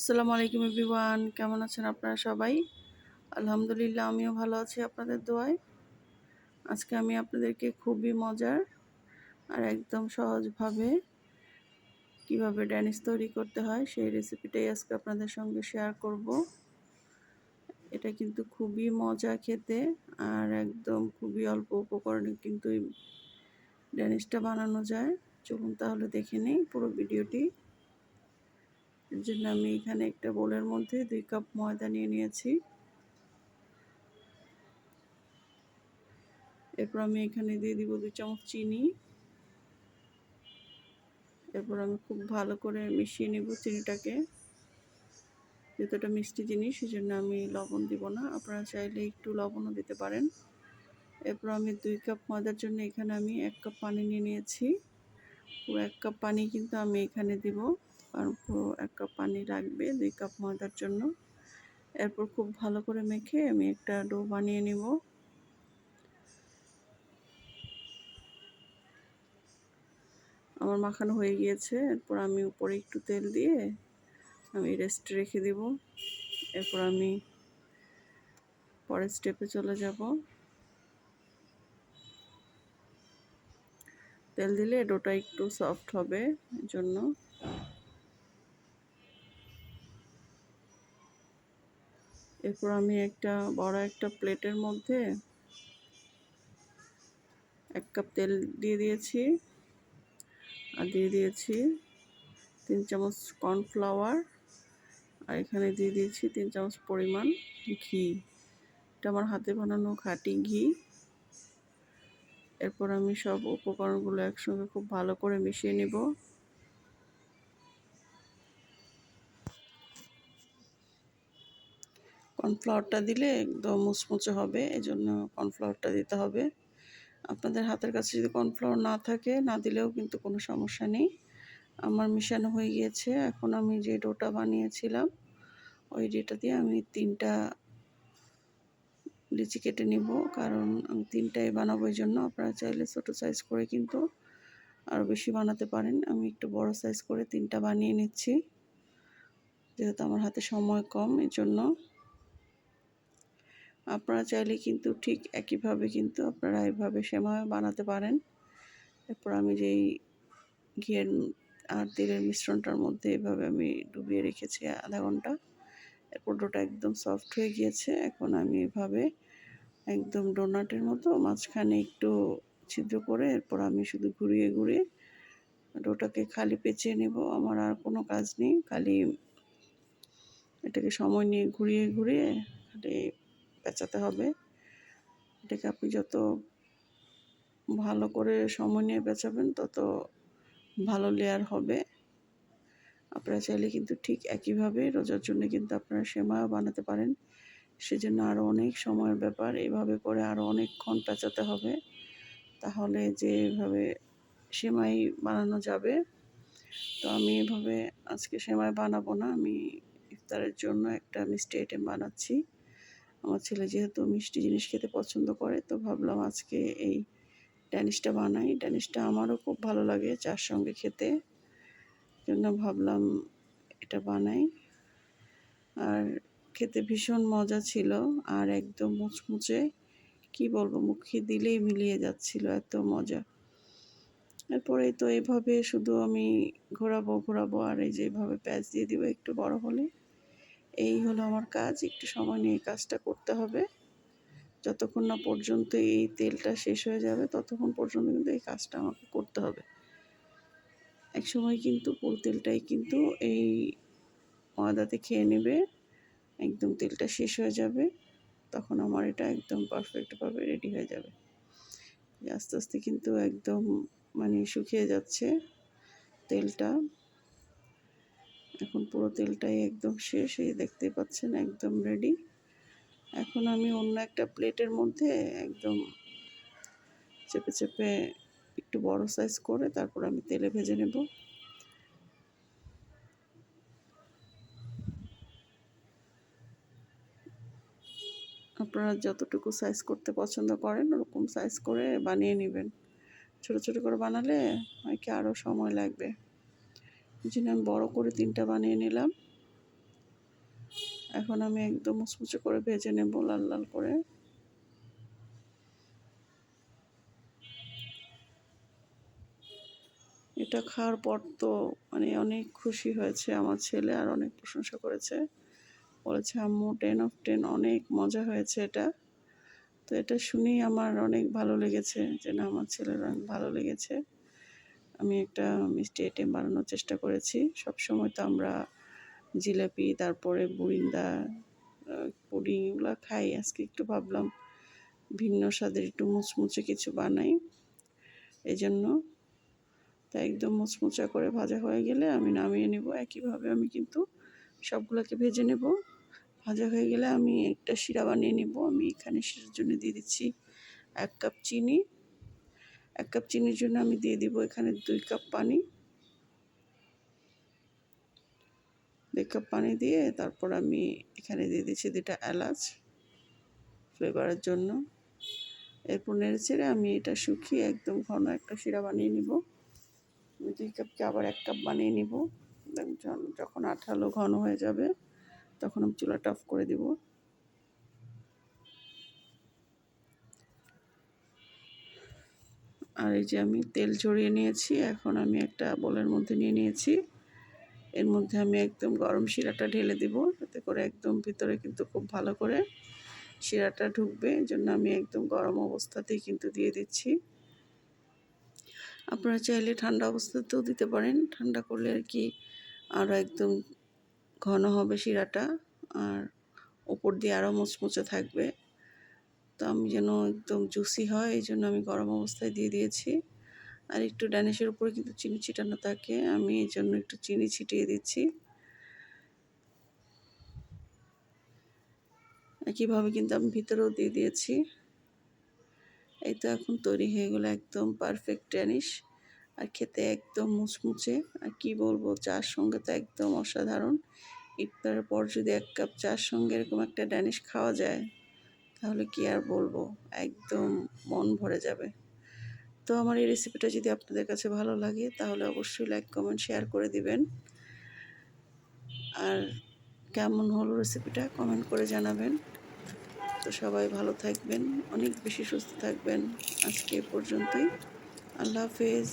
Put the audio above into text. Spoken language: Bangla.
আসসালামু আলাইকুম এভরিওয়ান, কেমন আছেন আপনারা সবাই? আলহামদুলিল্লাহ, আমিও ভালো আছি আপনাদের দোয়ায়। আজকে আমি আপনাদেরকে খুবই মজার আর একদম সহজভাবে কীভাবে ড্যানিস তৈরি করতে হয় সেই রেসিপিটাই আজকে আপনাদের সঙ্গে শেয়ার করব। এটা কিন্তু খুবই মজা খেতে আর একদম খুবই অল্প উপকরণে কিন্তু এই ড্যানিশটা বানানো যায়। চলুন তাহলে দেখে নিই পুরো ভিডিওটি। এর জন্য আমি এখানে একটা বোলের মধ্যে দুই কাপ ময়দা নিয়ে নিয়েছি। এরপর আমি এখানে দিয়ে দিব দুই চামচ চিনি। এরপর আমি খুব ভালো করে মিশিয়ে নেব চিনিটাকে। যেহেতু এটা মিষ্টি জিনিস সেই জন্য আমি লবণ দিব না। আপনারা চাইলে একটু লবণও দিতে পারেন। এরপর আমি দুই কাপ ময়দার জন্য এখানে আমি এক কাপ পানি নিয়ে নিয়েছি। পুরো এক কাপ পানি কিন্তু আমি এখানে দিব। কারণ পুরো এক কাপ পানি লাগবে দুই কাপ ময়দার জন্য। এরপর খুব ভালো করে মেখে আমি একটা ডো বানিয়ে নিব। আমার মাখানো হয়ে গিয়েছে, এরপর আমি উপরে একটু তেল দিয়ে আমি রেস্ট রেখে দিব। এরপর আমি পরের স্টেপে চলে যাব। তেল দিলে ডোটা একটু সফট হবে জন্য এরপর আমি একটা বড় একটা প্লেটের মধ্যে এক কাপ তেল দিয়ে দিয়েছি। আর দিয়ে দিয়েছি তিন চামচ কর্নফ্লাওয়ার। আর এখানে দিয়ে দিয়েছি তিন চামচ পরিমাণ ঘি। এটা আমার হাতে বানানো খাঁটি ঘি। এরপর আমি সব উপকরণগুলো একসঙ্গে খুব ভালো করে মিশিয়ে নেব। কর্নফ্লাওয়ারটা দিলে একদম মুচমুচে হবে এই জন্য কর্নফ্লাওয়ারটা দিতে হবে। আপনাদের হাতের কাছে যদি কর্নফ্লাওয়ার না থাকে, না দিলেও কিন্তু কোনো সমস্যা নেই। আমার মিশানো হয়ে গিয়েছে, এখন আমি যে ডোটা বানিয়েছিলাম, ওই ডেটা দিয়ে আমি তিনটা লিচি কেটে নিব, কারণ আমি তিনটাই বানাবো এই জন্য। আপনারা চাইলে ছোটো সাইজ করে কিন্তু আরও বেশি বানাতে পারেন। আমি একটু বড় সাইজ করে তিনটা বানিয়ে নিচ্ছি, যেহেতু আমার হাতে সময় কম এই জন্য আপনারা চাইলে কিন্তু ঠিক একইভাবে কিন্তু আপনারা এইভাবে সেমাই বানাতে পারেন। এরপর আমি যেই ঘিয়ের আর তেলের মিশ্রণটার মধ্যে এভাবে আমি ডুবিয়ে রেখেছি আধা ঘণ্টা। এরপর ডোটা একদম সফট হয়ে গিয়েছে। এখন আমি এভাবে একদম ডোনাটের মতো মাঝখানে একটু ছিদ্র করে এরপর আমি শুধু ঘুরিয়ে ঘুরিয়ে ডোটাকে খালি পেঁচিয়ে নেব। আমার আর কোনো কাজ নেই। খালি এটাকে সময় নিয়ে ঘুরিয়ে ঘুরিয়ে খালি পেঁচাতে হবে। এটাকে আপনি যত ভালো করে সময় নিয়ে পেঁচাবেন, তত ভালো লেয়ার হবে। আপনারা চাইলে কিন্তু ঠিক একইভাবে রোজার জন্য কিন্তু আপনারা সেমাইও বানাতে পারেন। সেজন্য আরও অনেক সময়ের ব্যাপার, এভাবে করে আরও অনেকক্ষণ পেঁচাতে হবে। তাহলে যেভাবে সেমাই বানানো যাবে, তো আমি এভাবে আজকে সেমাই বানাবো না। আমি ইফতারের জন্য একটা মিষ্টি আইটেম বানাচ্ছি। আমার ছেলে যেহেতু মিষ্টি জিনিস খেতে পছন্দ করে, তো ভাবলাম আজকে এই ড্যানিশটা বানাই। ড্যানিশটা আমারও খুব ভালো লাগে চার সঙ্গে খেতে। জন্য ভাবলাম এটা বানাই। আর খেতে ভীষণ মজা ছিল আর একদম মুচমুচে, কি বলব, মুখে দিলেই মিলিয়ে যাচ্ছিল এত মজা। এরপরে তো এভাবে শুধু আমি ঘোরাবো ঘোরাবো আর এই যে এভাবে প্যাঁচ দিয়ে দিব একটু বড় হলে। এই হলো আমার কাজ, একটু সময় নিয়ে কাজটা করতে হবে। যতক্ষণ না পর্যন্ত এই তেলটা শেষ হয়ে যাবে, ততক্ষণ পর্যন্ত কিন্তু এই কাজটা আমাকে করতে হবে। এক সময় কিন্তু পুরো তেলটাই কিন্তু এই ময়দাতে খেয়ে নেবে, একদম তেলটা শেষ হয়ে যাবে, তখন আমার এটা একদম পারফেক্টভাবে রেডি হয়ে যাবে। আস্তে আস্তে কিন্তু একদম মানে শুকিয়ে যাচ্ছে তেলটা। এখন পুরো তেলটাই একদম শেষ, এই দেখতে পাচ্ছেন, একদম রেডি এখন আমি অন্য একটা প্লেটের মধ্যে একদম চেপে চেপে একটু বড় সাইজ করে তারপর আমি তেলে ভেজে নেব। আপনারা যতটুকু সাইজ করতে পছন্দ করেন, ওরকম সাইজ করে বানিয়ে নেবেন। ছোট ছোট করে বানালে হয় কি আরও সময় লাগবে। এই জন্য আমি বড়ো করে তিনটা বানিয়ে নিলাম। এখন আমি একদম মুচমুচে করে ভেজে নেব লাল লাল করে। এটা খাওয়ার পর তো মানে অনেক খুশি হয়েছে আমার ছেলে আর অনেক প্রশংসা করেছে। বলেছে, আম্মু টেন অফ টেন অনেক মজা হয়েছে এটা। তো এটা শুনেই আমার অনেক ভালো লেগেছে যে না, আমার ছেলের অনেক ভালো লেগেছে। আমি একটা মিষ্টি আইটেম বানানোর চেষ্টা করেছি। সব সময় তো আমরা জিলাপি, তারপরে বুরিন্দা পুডিং এগুলো খাই। আজকে একটু ভাবলাম ভিন্ন স্বাদের একটু মুচমুচে কিছু বানাই। এই জন্য তা একদম মুচমুচা করে ভাজা হয়ে গেলে আমি নামিয়ে নেব। একইভাবে আমি কিন্তু সবগুলোকে ভেজে নেব। ভাজা হয়ে গেলে আমি একটা শিরা বানিয়ে নেব। আমি এখানে শিরার জন্য দিয়ে দিচ্ছি এক কাপ চিনি। এক কাপ চিনির জন্য আমি দিয়ে দিব এখানে দুই কাপ পানি। দুই কাপ পানি দিয়ে তারপর আমি এখানে দিয়ে দিচ্ছি দুটা এলাচ ফ্লেভারের জন্য। এরপর নেড়ে চেড়ে আমি এটা শুকিয়ে একদম ঘন একটা শিরা বানিয়ে নিব। দুই কাপকে আবার এক কাপ বানিয়ে নিব। যখন আঠালো ঘন হয়ে যাবে, তখন আমি চুলাটা অফ করে দিব। আর এই যে আমি তেল ঝরিয়ে নিয়েছি, এখন আমি একটা বোলের মধ্যে নিয়ে নিয়েছি। এর মধ্যে আমি একদম গরম শিরাটা ঢেলে দিব, এতে করে একদম ভিতরে কিন্তু খুব ভালো করে শিরাটা ঢুকবে। এই জন্য আমি একদম গরম অবস্থাতেই কিন্তু দিয়ে দিচ্ছি। আপনারা চাইলে ঠান্ডা অবস্থাতেও দিতে পারেন। ঠান্ডা করলে আর কি আরও একদম ঘন হবে শিরাটা, আর ওপর দিয়ে আরও মুচমুচে থাকবে। আমি যেন একদম জুসি হয় এই জন্য আমি গরম অবস্থায় দিয়ে দিয়েছি। আর একটু ড্যানিশের উপরে কিন্তু চিনি ছিটানো থাকে, আমি এই জন্য একটু চিনি ছিটিয়ে দিচ্ছি। একইভাবে কিন্তু আমি ভিতরেও দিয়ে দিয়েছি। এই তো এখন তৈরি হয়ে গেলো একদম পারফেক্ট ড্যানিশ। আর খেতে একদম মুচমুচে, আর কি বলব, চার সঙ্গে তো একদম অসাধারণ। ইফতারের পর যদি এক কাপ চার সঙ্গে এরকম একটা ড্যানিশ খাওয়া যায়। তাহলে কি আর বলব? একদম মন ভরে যাবে। তো আমার এই রেসিপিটা যদি আপনাদের কাছে ভালো লাগে, তাহলে অবশ্যই লাইক কমেন্ট শেয়ার করে দিবেন। আর কেমন হলো রেসিপিটা কমেন্ট করে জানাবেন। তো সবাই ভালো থাকবেন, অনেক বেশি সুস্থ থাকবেন। আজকে এ পর্যন্তই। আল্লাহ হাফেজ।